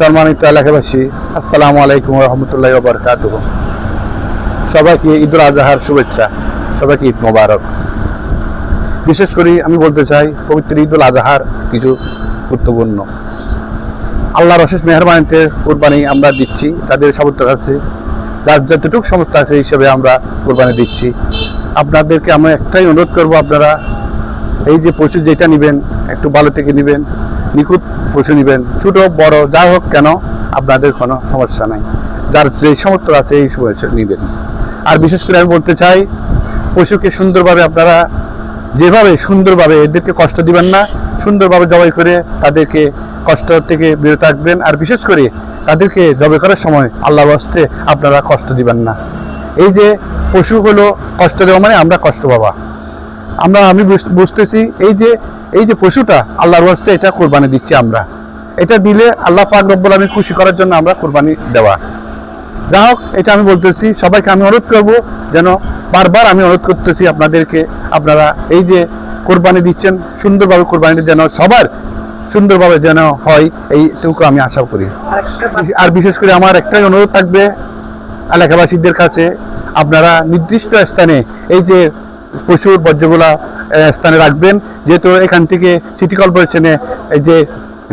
সম্মানিত এলাকাবাসী, আসসালামু আলাইকুম রহমতুল্লাহ বরকাত সবাইকে ঈদ উল আজহার শুভেচ্ছা, সবাইকে ঈদ মোবারক। বিশেষ করে আমি বলতে চাই, পবিত্র ঈদ উল আজহার কিছু গুরুত্বপূর্ণ। আল্লাহর অশেষ মেহরবানিতে কোরবানি আমরা দিচ্ছি, তাদের সমর্থ আছে। যার যতটুকু সমস্যা আছে হিসেবে আমরা কোরবানি দিচ্ছি। আপনাদেরকে আমরা একটাই অনুরোধ করব আপনারা, এই যে পশু যেটা নেবেন, একটু ভালো থেকে নেবেন। নিখুঁত পশু নেবেন, ছোটো, বড় যা হোক কেন, আপনাদের কোনো সমস্যা নাই। যার যে সমর্থ আছে এই সময় নেবেন। আর বিশেষ করে আমি বলতে চাই, পশুকে সুন্দরভাবে আপনারা যেভাবে সুন্দরভাবে এদেরকে কষ্ট দিবেন না, সুন্দরভাবে জবাই করে তাদেরকে কষ্ট থেকে বিরত থাকবেন আর বিশেষ করে তাদেরকে জবাই করার সময় আল্লাহর হস্তে আপনারা কষ্ট দিবেন না। এই যে পশু হলো কষ্ট দেওয়া মানে আমরা কষ্ট পাবা আমরা, আমি বুঝ- বুঝতেছি এই যে এই যে পশুটা, আল্লাহর ওয়াস্তে এটা কোরবানি দিচ্ছি আমরা। এটা দিলে আল্লাহ পাক রব্বুল আমি খুশি করার জন্য আমরা কোরবানি দেওয়া। যা হোক, এটা আমি বলতেছি, সবাইকে আমি অনুরোধ করব যেন বারবার আমি অনুরোধ করতেছি আপনাদেরকে, আপনারা এই যে কোরবানি দিচ্ছেন, সুন্দরভাবে কোরবানিটা যেন সবার সুন্দরভাবে যেন হয়, এইটুকু আমি আশা করি। আর বিশেষ করে আমার একটাই অনুরোধ থাকবে, এলাকাবাসীদের কাছে, আপনারা নির্দিষ্ট স্থানে এই যে পশুর বর্জ্যগুলা স্থানে রাখবেন। যেহেতু এখান থেকে সিটি কর্পোরেশনে যে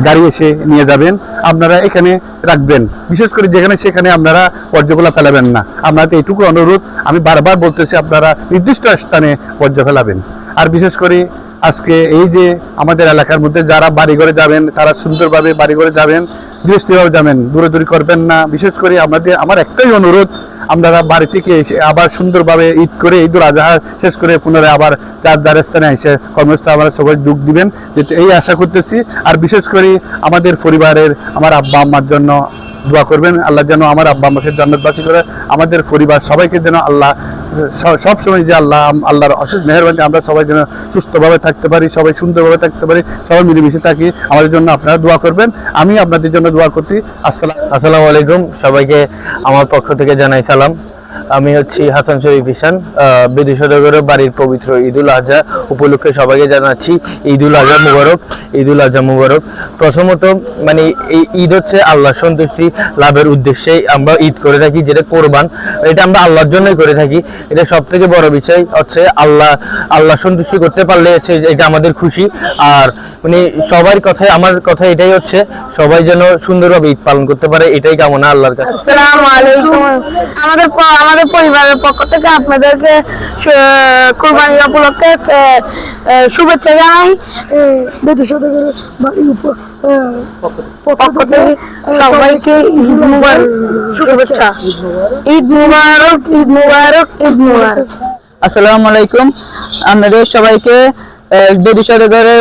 গাড়ি এসে নিয়ে যাবেন, আপনারা এখানে রাখবেন। বিশেষ করে যেখানে সেখানে আপনারা বর্জ্যগুলা ফেলাবেন না। আপনাদের এইটুকু অনুরোধ, আমি বারবার বলতেছি, আপনারা নির্দিষ্ট স্থানে বর্জ্য ফেলাবেন। আর বিশেষ করে আজকে এই যে আমাদের এলাকার মধ্যে যারা বাড়ি ঘরে যাবেন, তারা সুন্দরভাবে বাড়ি ঘরে যাবেন গৃহস্থীভাবে যাবেন, দূরে দূরে করবেন না। বিশেষ করে আমাদের, আমার একটাই অনুরোধ আপনারা বাড়ি থেকে এসে আবার সুন্দরভাবে ঈদ করে ঈদুল আজহা শেষ করে পুনরায় আবার চার যার স্থানে এসে কর্মস্থলে আমরা সবাই যোগ দিবেন। এই আশা করতেছি, আর বিশেষ করে আমাদের পরিবারের আমার আব্বা, আম্মার জন্য দোয়া করবেন। আল্লাহ যেন আমার আব্বা আমাকে জান্নাতবাসী করে, আমাদের পরিবার সবাইকে যেন আল্লাহ সবসময় সব সময় যে আল্লাহ, আল্লাহর অশেষ মেহরবানি, আমরা সবাই যেন সুস্থভাবে থাকতে পারি, সবাই সুন্দরভাবে থাকতে পারি, সবাই মিলেমিশে থাকি, আমাদের জন্য আপনারা দোয়া করবেন। আমি আপনাদের জন্য দোয়া করছি। আসসালাম আসসালামু আলাইকুম সবাইকে আমার পক্ষ থেকে জানাই সালাম। আমি হচ্ছি হাসান শরীফ ইসান বিদেশ বাড়ির পবিত্র ঈদুল আজহা। উপলক্ষে সবাইকে জানাচ্ছি ঈদুল আজহা মুবারক, ঈদুল আজহা মুবারক। প্রথমত মানে এই ঈদ হচ্ছে আল্লাহ সন্তুষ্টি লাভের উদ্দেশ্যে আমরা ঈদ করে থাকি, যেটা কোরবান। এটা আমরা আল্লাহর জন্যই করে থাকি। এটা সব থেকে বড় বিষয় হচ্ছে আল্লাহ আল্লাহ সন্তুষ্টি করতে পারলে হচ্ছে এটা আমাদের খুশি। আর মানে সবার কথায়, আমার কথা এটাই হচ্ছে, সবাই যেন সুন্দরভাবে ঈদ পালন করতে পারে, এটাই কামনা আল্লাহর কাছে। আমাদের প- আমাদের পরিবারের পক্ষ থেকে আপনাদেরকে কোরবানি উপলক্ষে শুভেচ্ছা জানাই। পক্ষ থেকে সবাইকে ঈদ মুবারক। শুভেচ্ছা। ঈদ মুবারক ঈদ মুবারক ঈদ মুবারক। আসসালামু আলাইকুম। আপনাদের সবাইকে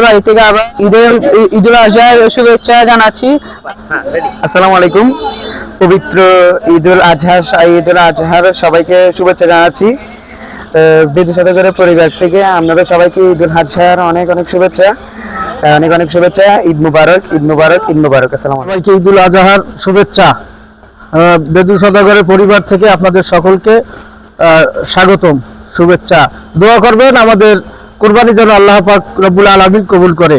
বাড়ি থেকে আবার ঈদের ঈদুল আজহার শুভেচ্ছা জানাচ্ছি। আসসালামু আলাইকুম। পবিত্র ঈদুল আজহা ঈদুল আজহার সবাইকে শুভেচ্ছা জানাচ্ছি। বিদ্যুৎ সদগরের পরিবার থেকে আপনাদের সবাইকে ঈদুল আজহার অনেক অনেক শুভেচ্ছা অনেক অনেক শুভেচ্ছা। ঈদ মুবারক ঈদ মুবারক ঈদ মুবারক। আসসালাম সবাইকে ঈদুল আজহার শুভেচ্ছা। বেদু সদাগরের পরিবার থেকে আপনাদের সকলকে স্বাগতম, শুভেচ্ছা। দোয়া করবেন আমাদের কোরবানি যেন আল্লাহ পাক রব্বুল আলমিন কবুল করে।